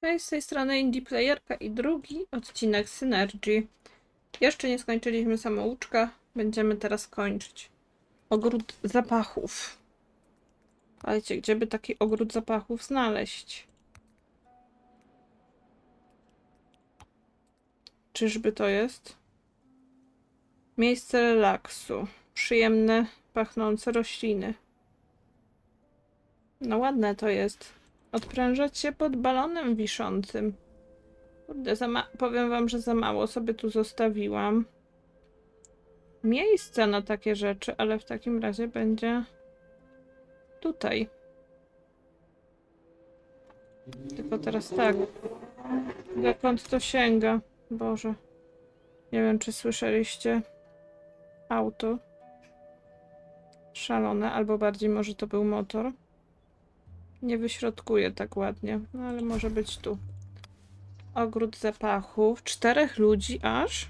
Hej, z tej strony Indie Playerka i drugi odcinek Synergy. Jeszcze nie skończyliśmy samouczka, będziemy teraz kończyć. Ogród zapachów. Słuchajcie, gdzie by taki ogród zapachów znaleźć? Czyżby to jest? Miejsce relaksu. Przyjemne, pachnące rośliny. No ładne to jest. Odprężać się pod balonem wiszącym. Kurde, powiem wam, że za mało sobie tu zostawiłam. Miejsca na takie rzeczy, ale w takim razie będzie tutaj. Tylko teraz tak. Dokąd to sięga? Boże. Nie wiem, czy słyszeliście auto. Szalone, albo bardziej może to był motor. Nie wyśrodkuję tak ładnie, no ale może być tu. Ogród zapachów. Czterech ludzi aż?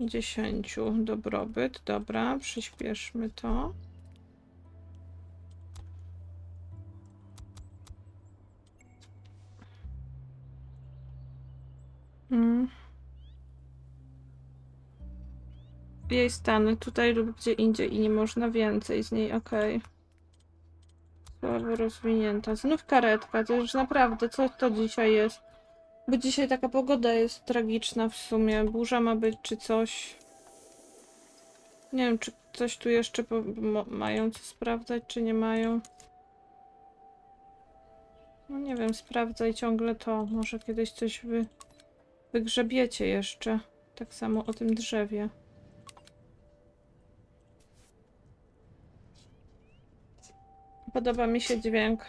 Dziesięciu. Dobrobyt. Dobra, przyspieszmy to. Mm. Jej stany tutaj lub gdzie indziej i nie można więcej z niej, okej. Słabo rozwinięta. Znów karetka. To już naprawdę, co to dzisiaj jest? Bo dzisiaj taka pogoda jest tragiczna w sumie. Burza ma być czy coś. Nie wiem, czy coś tu jeszcze mają co sprawdzać, czy nie mają. No nie wiem, sprawdzaj ciągle to. Może kiedyś coś wy, wygrzebiecie jeszcze. Tak samo o tym drzewie. Podoba mi się dźwięk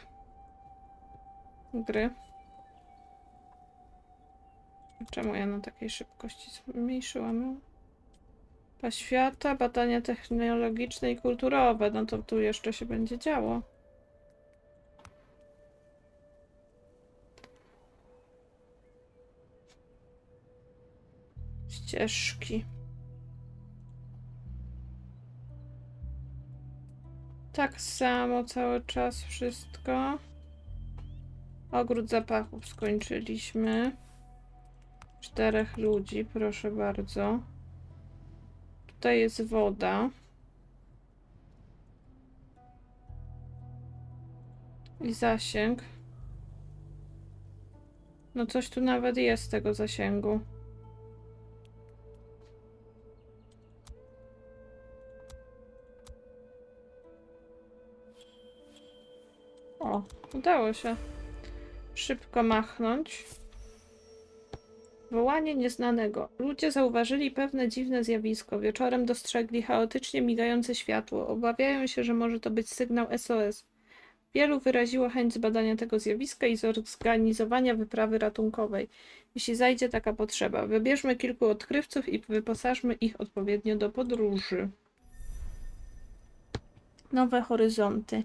gry. Czemu ja na takiej szybkości zmniejszyłam ją? Świata, badania technologiczne i kulturowe. No to tu jeszcze się będzie działo. Ścieżki. Tak samo cały czas wszystko. Ogród zapachów skończyliśmy. Czterech ludzi, proszę bardzo. Tutaj jest woda. I zasięg. No coś tu nawet jest tego zasięgu. Udało się szybko machnąć. Wołanie nieznanego. Ludzie zauważyli pewne dziwne zjawisko. Wieczorem dostrzegli chaotycznie migające światło. Obawiają się, że może to być sygnał SOS. Wielu wyraziło chęć zbadania tego zjawiska i zorganizowania wyprawy ratunkowej, jeśli zajdzie taka potrzeba. Wybierzmy kilku odkrywców i wyposażmy ich odpowiednio do podróży. Nowe horyzonty.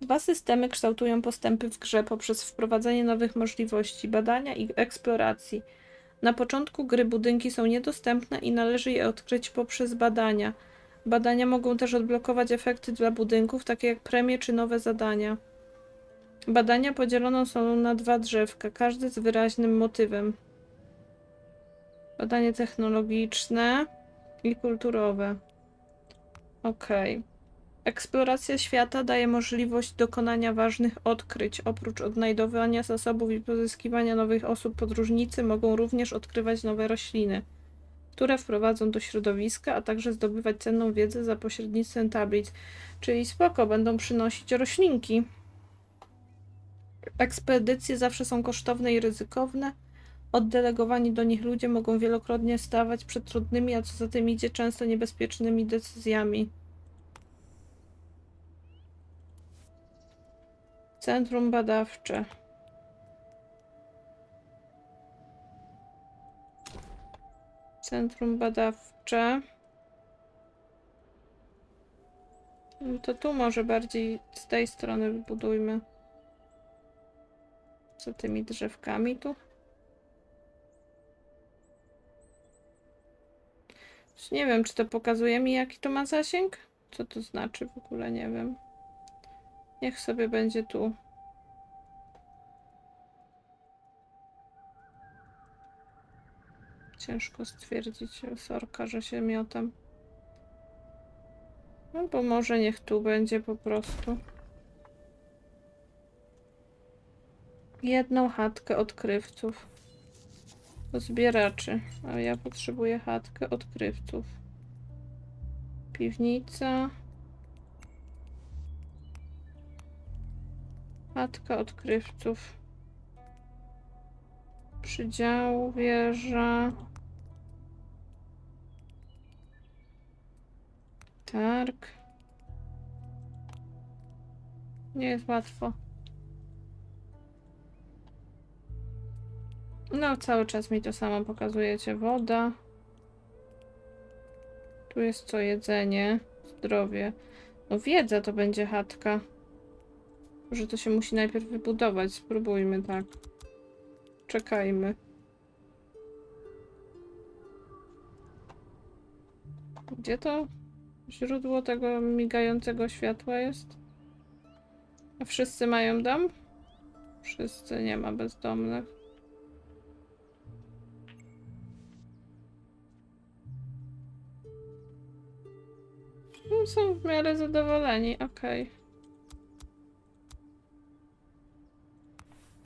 Dwa systemy kształtują postępy w grze poprzez wprowadzenie nowych możliwości badania i eksploracji. Na początku gry budynki są niedostępne i należy je odkryć poprzez badania. Badania mogą też odblokować efekty dla budynków, takie jak premie czy nowe zadania. Badania podzielone są na dwa drzewka, każdy z wyraźnym motywem. Badanie technologiczne i kulturowe. Okej. Eksploracja świata daje możliwość dokonania ważnych odkryć. Oprócz odnajdowania zasobów i pozyskiwania nowych osób, podróżnicy mogą również odkrywać nowe rośliny, które wprowadzą do środowiska, a także zdobywać cenną wiedzę za pośrednictwem tablic. Czyli spoko, będą przynosić roślinki. Ekspedycje zawsze są kosztowne i ryzykowne. Oddelegowani do nich ludzie mogą wielokrotnie stawać przed trudnymi, a co za tym idzie, często niebezpiecznymi decyzjami. Centrum badawcze. Centrum badawcze. No to tu może bardziej z tej strony wybudujmy. Co tymi drzewkami tu? Nie wiem, czy to pokazuje mi, jaki to ma zasięg? Co to znaczy? W ogóle nie wiem. Niech sobie będzie tu. Ciężko stwierdzić, sorka, że się miotam. No bo może niech tu będzie po prostu. Jedną chatkę odkrywców. Zbieraczy. A ja potrzebuję chatkę odkrywców. Piwnica. Chatka odkrywców. Przydział, wieża. Targ. Nie jest łatwo. No, cały czas mi to samo pokazujecie. Woda. Tu jest co jedzenie, zdrowie. No wiedza to będzie chatka. Że to się musi najpierw wybudować. Spróbujmy tak. Czekajmy. Gdzie to źródło tego migającego światła jest? A wszyscy mają dom? Wszyscy, nie ma bezdomnych. No, są w miarę zadowoleni, okej.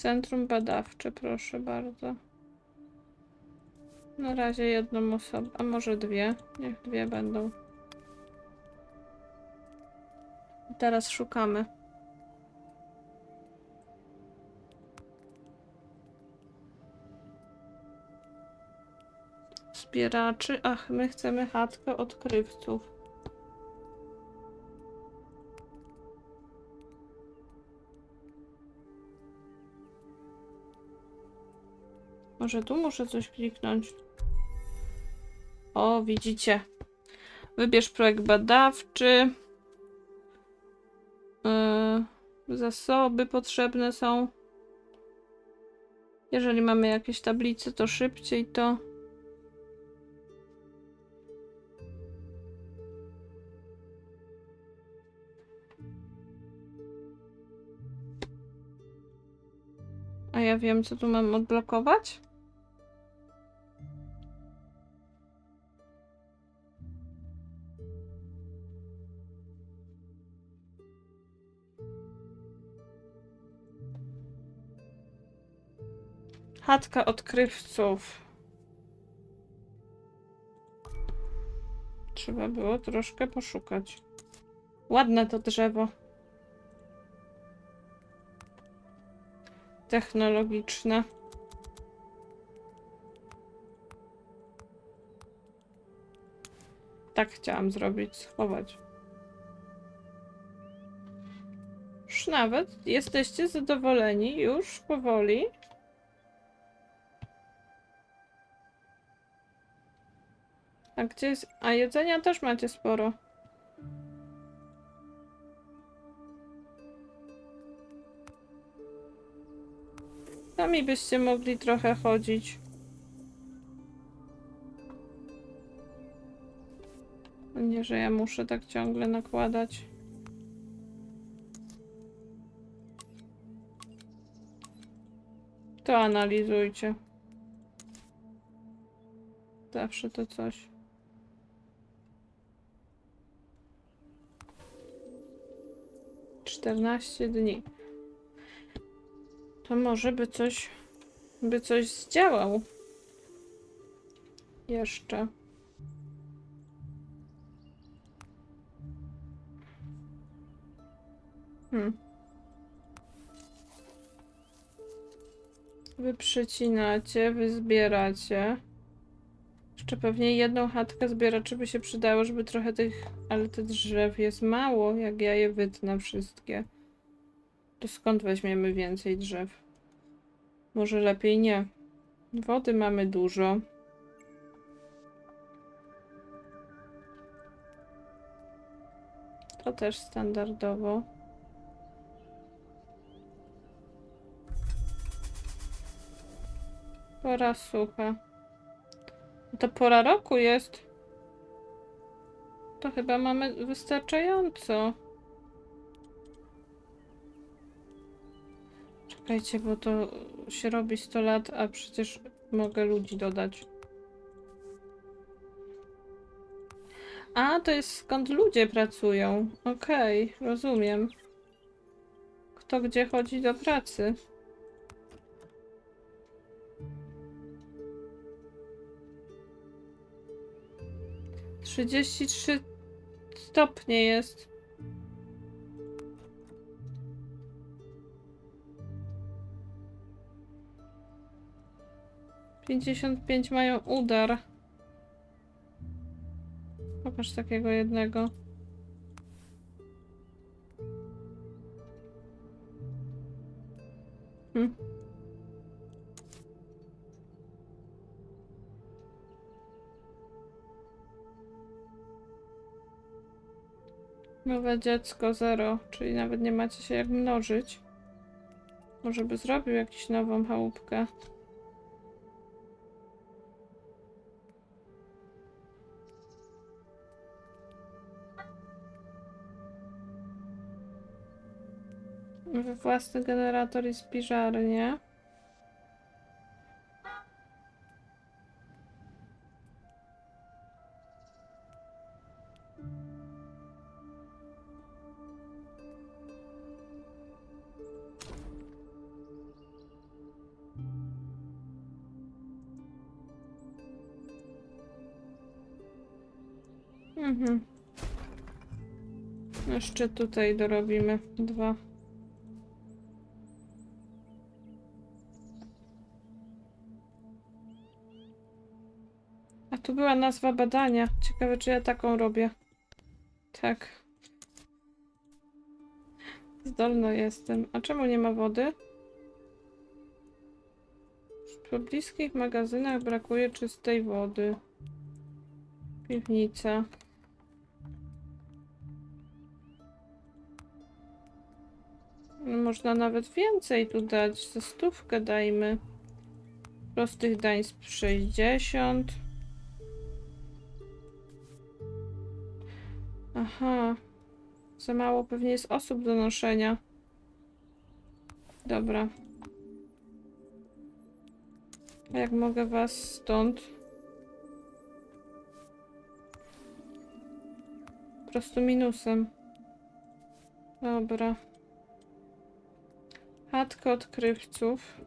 Centrum badawcze, proszę bardzo. Na razie jedną osobę, a może dwie. Niech dwie będą. Teraz szukamy. Zbieraczy. Ach, my chcemy chatkę odkrywców. Może tu muszę coś kliknąć. O, widzicie. Wybierz projekt badawczy. Yy, zasoby potrzebne są. Jeżeli mamy jakieś tablice, to szybciej to. A ja wiem, co tu mam odblokować? Chatka odkrywców. Trzeba było troszkę poszukać. Ładne to drzewo. Technologiczne. Tak chciałam zrobić, schować. Już nawet jesteście zadowoleni, już powoli. A gdzie jest... A jedzenia też macie sporo. Sami byście mogli trochę chodzić. Nie, że ja muszę tak ciągle nakładać. To analizujcie. Zawsze to coś. Czternaście dni. To może by coś, by coś zdziałał. Jeszcze. Hmm. Wy przycinacie, wy zbieracie. Jeszcze pewnie jedną chatkę zbieraczy by się przydało, żeby trochę tych... Ale tych drzew jest mało, jak ja je wytnę wszystkie. To skąd weźmiemy więcej drzew? Może lepiej nie. Wody mamy dużo. To też standardowo. Pora sucha. To pora roku jest. To chyba mamy wystarczająco. Czekajcie, bo to się robi 100 lat, a przecież mogę ludzi dodać. A, to jest skąd ludzie pracują. Okej, okay, rozumiem. Kto gdzie chodzi do pracy. Trzydzieści trzy stopnie jest. Pięćdziesiąt pięć mają udar. Pokaż takiego jednego. Nowe dziecko zero, czyli nawet nie macie się jak mnożyć. Może by zrobił jakąś nową chałupkę. Własny generator i spiżarnię. Jeszcze tutaj dorobimy dwa. A tu była nazwa badania. Ciekawe, czy ja taką robię. Tak. Zdolna jestem. A czemu nie ma wody? W pobliskich magazynach brakuje czystej wody. Piwnica. Można nawet więcej tu dać. Za stówkę dajmy. Prostych dań z 60. Aha. Za mało pewnie jest osób do noszenia. Dobra. A jak mogę was stąd? Po prostu minusem. Dobra. Chatka odkrywców.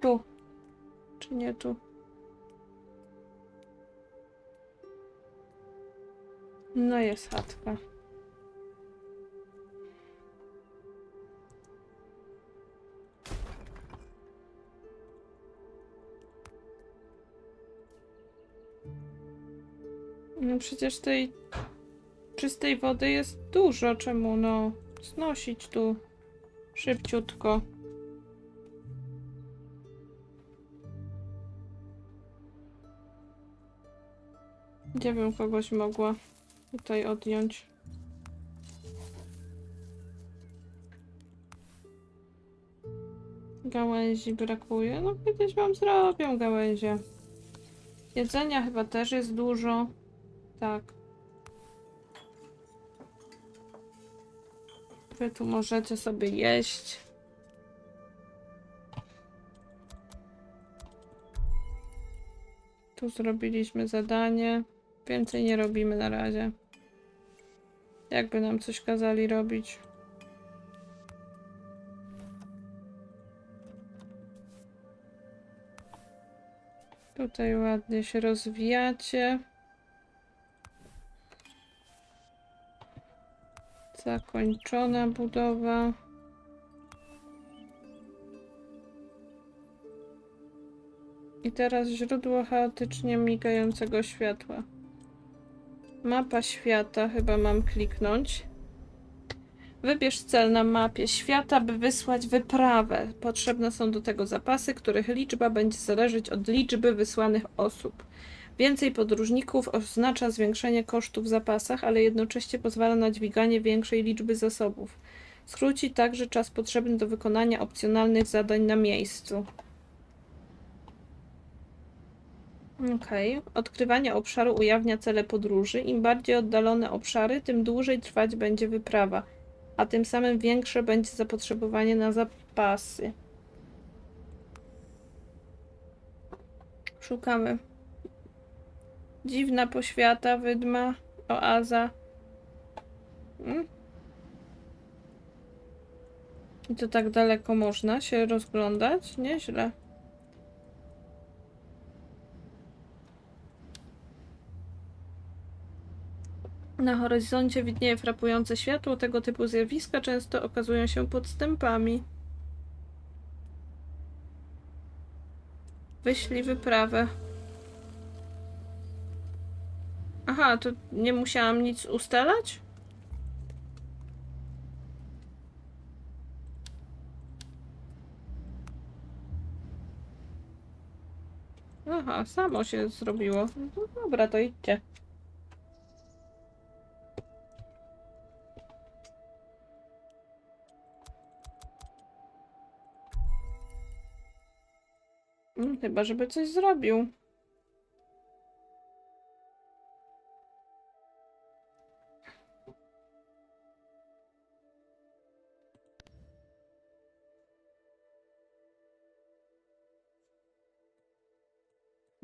Tu. Czy nie tu? No jest chatka. No przecież tej czystej wody jest dużo. Czemu no znosić tu szybciutko? Gdzie bym kogoś mogła tutaj odjąć? Gałęzi brakuje. No kiedyś wam zrobią gałęzie. Jedzenia chyba też jest dużo. Tak. Wy tu możecie sobie jeść. Tu zrobiliśmy zadanie. Więcej nie robimy na razie. Jakby nam coś kazali robić. Tutaj ładnie się rozwijacie. Zakończona budowa. I teraz źródło chaotycznie migającego światła. Mapa świata, chyba mam kliknąć. Wybierz cel na mapie świata, by wysłać wyprawę. Potrzebne są do tego zapasy, których liczba będzie zależeć od liczby wysłanych osób. Więcej podróżników oznacza zwiększenie kosztów w zapasach, ale jednocześnie pozwala na dźwiganie większej liczby zasobów. Skróci także czas potrzebny do wykonania opcjonalnych zadań na miejscu. Okej. Odkrywanie obszaru ujawnia cele podróży. Im bardziej oddalone obszary, tym dłużej trwać będzie wyprawa. a tym samym większe będzie zapotrzebowanie na zapasy. Szukamy. Dziwna poświata, wydma, oaza. Mm. I to tak daleko można się rozglądać? Nieźle. Na horyzoncie widnieje frapujące światło. Tego typu zjawiska często okazują się podstępami. Wyślij wyprawę. Aha, to nie musiałam nic ustalać? Aha, samo się zrobiło. No dobra, to idźcie. Mm, Chyba, żeby coś zrobił.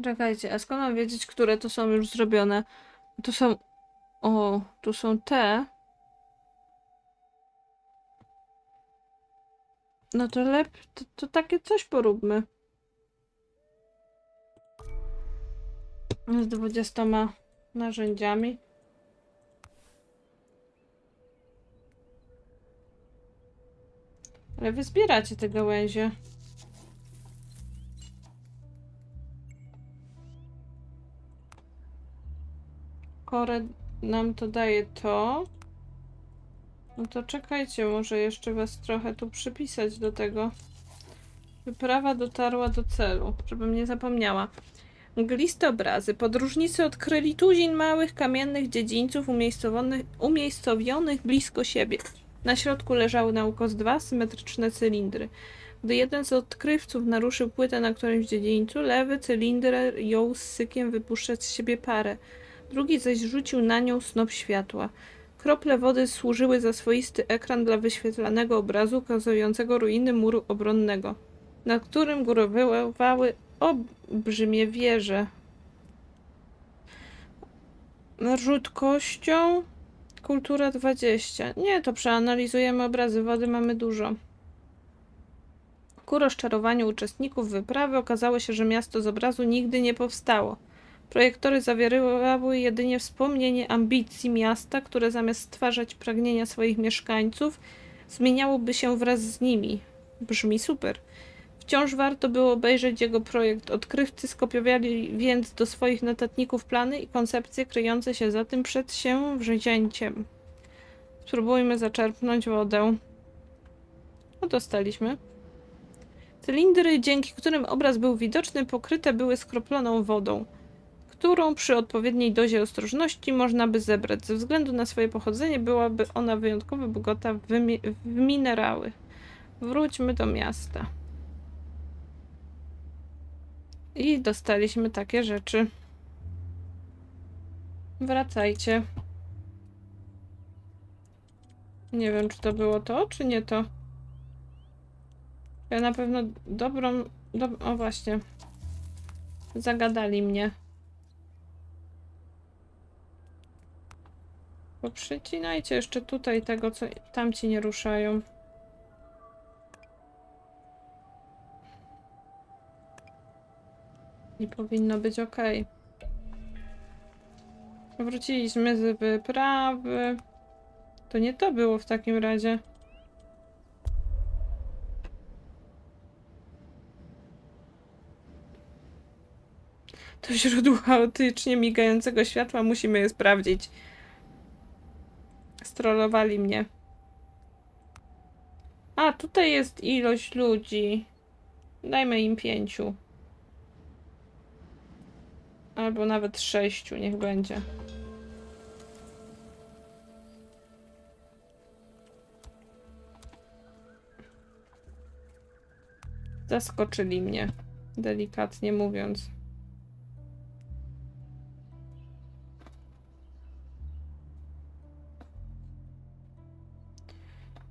Czekajcie, a skąd mam wiedzieć, które to są już zrobione? To są... O, tu są te. No to lepiej, to, to takie coś poróbmy. Z dwudziestoma narzędziami. Ale wy zbieracie te gałęzie. Korę nam to daje to. No to czekajcie, może jeszcze was trochę tu przypisać do tego. Wyprawa dotarła do celu, żebym nie zapomniała. Mgliste obrazy. Podróżnicy odkryli tuzin małych kamiennych dziedzińców umiejscowionych, blisko siebie. Na środku leżały na ukos dwa symetryczne cylindry. Gdy jeden z odkrywców naruszył płytę na którymś dziedzińcu, lewy cylinder jął z sykiem wypuszczać z siebie parę. Drugi zaś rzucił na nią snop światła. Krople wody służyły za swoisty ekran dla wyświetlanego obrazu ukazującego ruiny muru obronnego, na którym górowały olbrzymie wieże. Rzut kością. Kultura 20. Nie, to przeanalizujemy obrazy wody, mamy dużo. Ku rozczarowaniu uczestników wyprawy okazało się, że miasto z obrazu nigdy nie powstało. Projektory zawierały jedynie wspomnienie ambicji miasta, które zamiast stwarzać pragnienia swoich mieszkańców, zmieniałoby się wraz z nimi. Brzmi super. Wciąż warto było obejrzeć jego projekt. Odkrywcy skopiowali więc do swoich notatników plany i koncepcje kryjące się za tym przed się wzięciem. Spróbujmy zaczerpnąć wodę. No dostaliśmy. Cylindry, dzięki którym obraz był widoczny, pokryte były skroploną wodą, którą przy odpowiedniej dozie ostrożności można by zebrać. Ze względu na swoje pochodzenie byłaby ona wyjątkowo bogata w, w minerały. Wróćmy do miasta. I dostaliśmy takie rzeczy. Wracajcie. Nie wiem, czy to było to, czy nie to. Ja na pewno dobrą. Dob o, właśnie. Zagadali mnie. Bo przycinajcie jeszcze tutaj tego, co tamci nie ruszają. I powinno być ok. Wróciliśmy z wyprawy. To nie to było w takim razie. To źródło chaotycznie migającego światła, musimy je sprawdzić. Strollowali mnie. A, tutaj jest ilość ludzi. Dajmy im pięciu. Albo nawet sześciu, niech będzie. Zaskoczyli mnie, delikatnie mówiąc.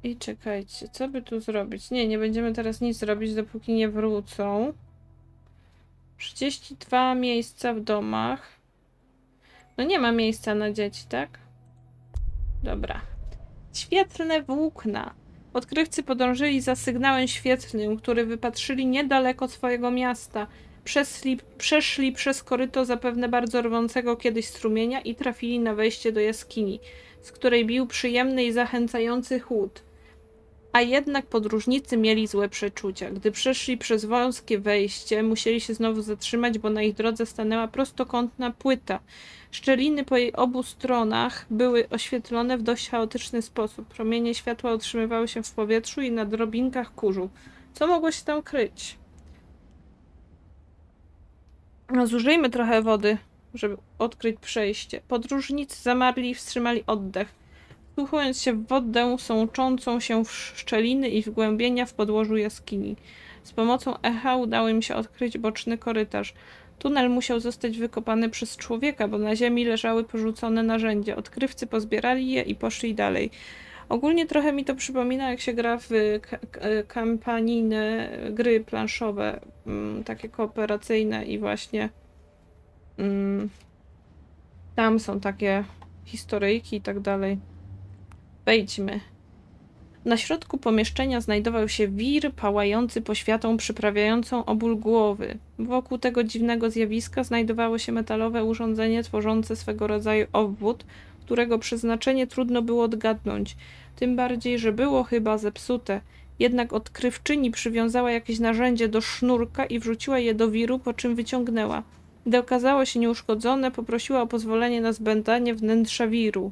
I czekajcie, co by tu zrobić? Nie, nie będziemy teraz nic zrobić, dopóki nie wrócą. 32 miejsca w domach. No nie ma miejsca na dzieci, tak? Dobra. Świetlne włókna. Odkrywcy podążyli za sygnałem świetlnym, który wypatrzyli niedaleko swojego miasta. Przeszli, przeszli przez koryto zapewne bardzo rwącego kiedyś strumienia i trafili na wejście do jaskini, z której bił przyjemny i zachęcający chłód. A jednak podróżnicy mieli złe przeczucia. Gdy przeszli przez wąskie wejście, musieli się znowu zatrzymać, bo na ich drodze stanęła prostokątna płyta. Szczeliny po jej obu stronach były oświetlone w dość chaotyczny sposób. Promienie światła utrzymywały się w powietrzu i na drobinkach kurzu. Co mogło się tam kryć? No, zużyjmy trochę wody, żeby odkryć przejście. Podróżnicy zamarli i wstrzymali oddech, wsłuchując się w wodę sączącą się w szczeliny i wgłębienia w podłożu jaskini. Z pomocą echa udało im się odkryć boczny korytarz. Tunel musiał zostać wykopany przez człowieka, bo na ziemi leżały porzucone narzędzia. Odkrywcy pozbierali je i poszli dalej. Ogólnie trochę mi to przypomina, jak się gra w kampanijne gry planszowe, mm, takie kooperacyjne i właśnie mm, tam są takie historyjki i tak dalej. Wejdźmy. Na środku pomieszczenia znajdował się wir pałający poświatą przyprawiającą o ból głowy. Wokół tego dziwnego zjawiska znajdowało się metalowe urządzenie tworzące swego rodzaju obwód, którego przeznaczenie trudno było odgadnąć. Tym bardziej, że było chyba zepsute. Jednak odkrywczyni przywiązała jakieś narzędzie do sznurka i wrzuciła je do wiru, po czym wyciągnęła. Gdy okazało się nieuszkodzone, poprosiła o pozwolenie na zbędanie wnętrza wiru.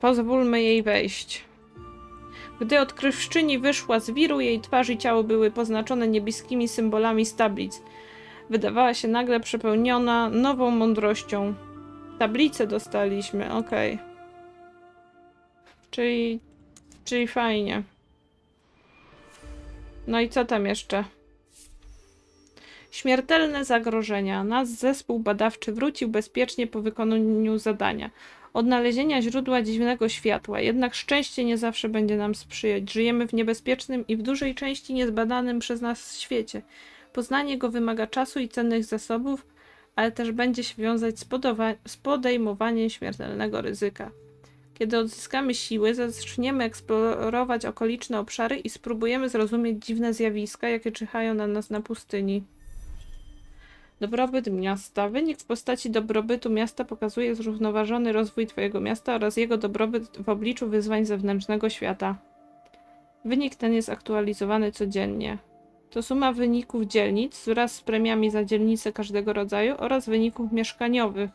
Pozwólmy jej wejść. Gdy odkrywczyni wyszła z wiru, jej twarz i ciało były poznaczone niebieskimi symbolami z tablic. Wydawała się nagle przepełniona nową mądrością. Tablicę dostaliśmy, okej. Czyli, czyli fajnie. No i co tam jeszcze? Śmiertelne zagrożenia. Nasz zespół badawczy wrócił bezpiecznie po wykonaniu zadania. Odnalezienia źródła dziwnego światła. Jednak szczęście nie zawsze będzie nam sprzyjać. Żyjemy w niebezpiecznym i w dużej części niezbadanym przez nas świecie. Poznanie go wymaga czasu i cennych zasobów, ale też będzie się wiązać z, podejmowaniem śmiertelnego ryzyka. Kiedy odzyskamy siły, zaczniemy eksplorować okoliczne obszary i spróbujemy zrozumieć dziwne zjawiska, jakie czyhają na nas na pustyni. Dobrobyt miasta. Wynik w postaci dobrobytu miasta pokazuje zrównoważony rozwój Twojego miasta oraz jego dobrobyt w obliczu wyzwań zewnętrznego świata. Wynik ten jest aktualizowany codziennie. To suma wyników dzielnic wraz z premiami za dzielnice każdego rodzaju oraz wyników mieszkaniowych.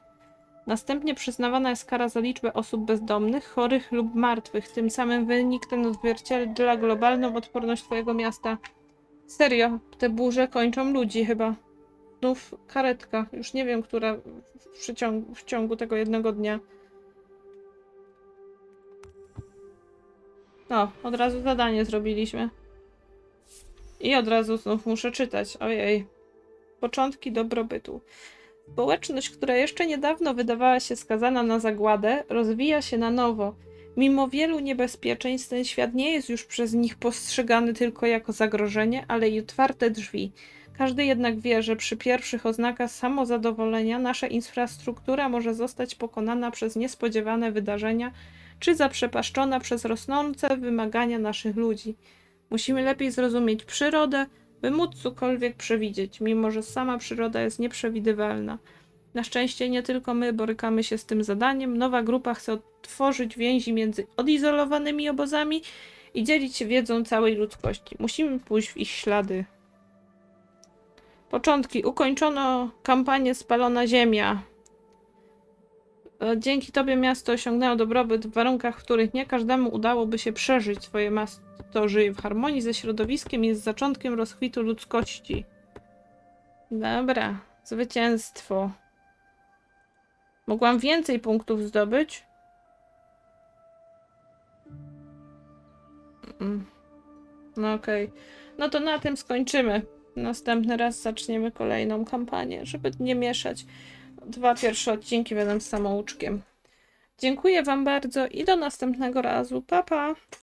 Następnie przyznawana jest kara za liczbę osób bezdomnych, chorych lub martwych. Tym samym wynik ten odzwierciedla globalną odporność Twojego miasta. Serio, te burze kończą ludzi chyba. Znów karetka. Już nie wiem, która w, przeciągu, w ciągu tego jednego dnia. No, od razu zadanie zrobiliśmy. I od razu znów muszę czytać. Ojej. Początki dobrobytu. Społeczność, która jeszcze niedawno wydawała się skazana na zagładę, rozwija się na nowo. Mimo wielu niebezpieczeństw, ten świat nie jest już przez nich postrzegany tylko jako zagrożenie, ale i otwarte drzwi. Każdy jednak wie, że przy pierwszych oznakach samozadowolenia nasza infrastruktura może zostać pokonana przez niespodziewane wydarzenia, czy zaprzepaszczona przez rosnące wymagania naszych ludzi. Musimy lepiej zrozumieć przyrodę, by móc cokolwiek przewidzieć, mimo że sama przyroda jest nieprzewidywalna. Na szczęście nie tylko my borykamy się z tym zadaniem. Nowa grupa chce otworzyć więzi między odizolowanymi obozami i dzielić się wiedzą całej ludzkości. Musimy pójść w ich ślady. Początki. Ukończono kampanię Spalona Ziemia. E, Dzięki tobie miasto osiągnęło dobrobyt w warunkach, w których nie każdemu udałoby się przeżyć. Twoje miasto żyje w harmonii ze środowiskiem i jest zaczątkiem rozkwitu ludzkości. Dobra, zwycięstwo. Mogłam więcej punktów zdobyć? Mm. No okej. No to na tym skończymy. Następny raz zaczniemy kolejną kampanię, żeby nie mieszać. dwa pierwsze odcinki będę samouczkiem. Dziękuję Wam bardzo i do następnego razu. Pa, pa!